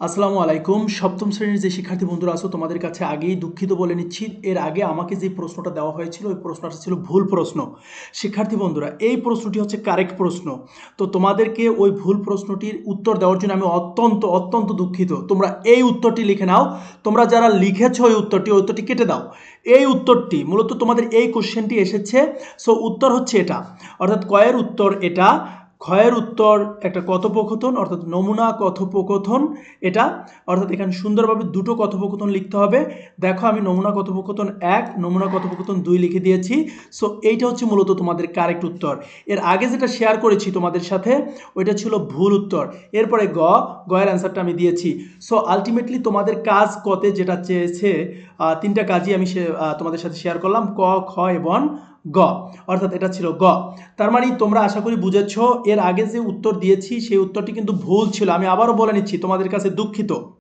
আসসালামু আলাইকুম। সপ্তম শ্রেণির যে শিক্ষার্থী বন্ধুরা আছো, তোমাদের কাছে আগেই দুঃখিত বলে নিচ্ছি। এর আগে আমাকে যে প্রশ্নটা দেওয়া হয়েছিল, ওই প্রশ্নটা ছিল ভুল প্রশ্ন। শিক্ষার্থী বন্ধুরা, এই প্রশ্নটি হচ্ছে কারেক্ট প্রশ্ন। তো তোমাদেরকে ওই ভুল প্রশ্নটির উত্তর দেওয়ার জন্য আমি অত্যন্ত অত্যন্ত দুঃখিত। তোমরা এই উত্তরটি লিখে নাও। তোমরা যারা লিখেছো ওই উত্তরটি ওই উত্তরটি কেটে দাও। এই উত্তরটি, মূলত তোমাদের এই কোশ্চেনটি এসেছে। সো উত্তর হচ্ছে এটা। অর্থাৎ কয়ের উত্তর এটা। ক্ষয়ের উত্তর একটা কথোপকথন, অর্থাৎ নমুনা কথোপকথন এটা, অর্থাৎ এখানে সুন্দরভাবে দুটো কথোপকথন লিখতে হবে। দেখো আমি নমুনা কথোপকথন এক, নমুনা কথোপকথন দুই লিখে দিয়েছি। সো এইটা হচ্ছে মূলত তোমাদের কারেক্ট উত্তর। এর আগে যেটা শেয়ার করেছি তোমাদের সাথে, ওইটা ছিল ভুল উত্তর। এরপরে গ, গয়ের অ্যান্সারটা আমি দিয়েছি। সো আলটিমেটলি তোমাদের কাজ কতে যেটা চেয়েছে তিনটা কাজই আমি তোমাদের সাথে শেয়ার করলাম। ক, খ এবং গ। অর্থাৎ এটা ছিল গ। তার মানে তোমরা আশা করি বুঝেছ, এর আগে যে উত্তর দিয়েছি, সেই উত্তরটি কিন্তু ভুল ছিল। আমি আবারও বলে নিচ্ছি, তোমাদের কাছে দুঃখিত।